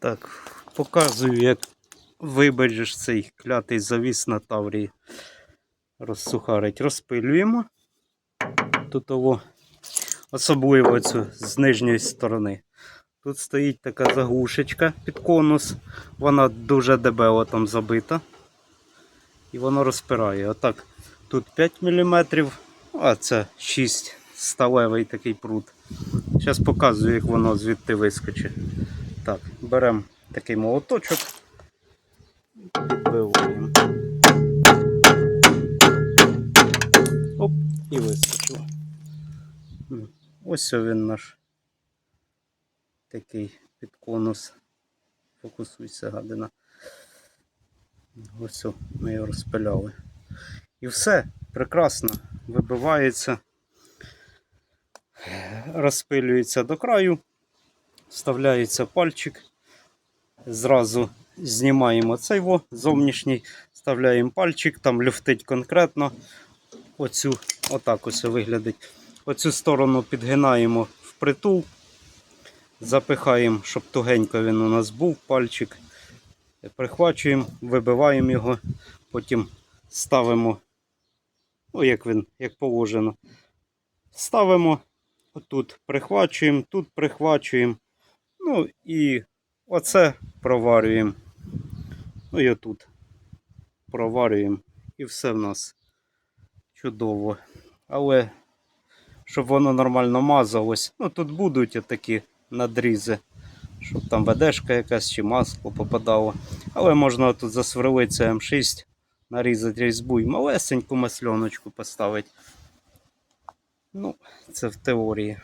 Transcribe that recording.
Так, показую, як вибережеш цей клятий завіс на таврії. Розсухарить. Розпилюємо. Тут того, особливо цю з нижньої сторони. Тут стоїть така заглушечка під конус. Вона дуже дебело там забита. І воно розпирає. Отак. Тут 5 мм, а це 6 сталевий такий прут. Зараз показую, як воно звідти вискочить. Так, беремо такий молоточок. Підбиваємо. Оп, і вискочило. Ось він наш такий під конус. Фокусуйся, гадина. Ось ми його розпиляли. І все, прекрасно. Вибивається, розпилюється до краю, вставляється пальчик. Зразу знімаємо цей во, зовнішній, вставляємо пальчик, там люфтить конкретно. Оцю, отак ось виглядить. Оцю сторону підгинаємо впритул, запихаємо, щоб тугенько він у нас був пальчик. Прихвачуємо, вибиваємо його, потім ставимо, ну як він, як положено. Ставимо отут, прихвачуємо, тут прихвачуємо. Ну і оце проварюємо. Ну і отут проварюємо. І все в нас чудово. Але щоб воно нормально мазалось, ну тут будуть отакі надрізи, щоб там ведешка якась чи масло попадало. Але можна тут засверлити М6, нарізати різьбу і малесеньку масльоночку поставити. Ну, це в теорії.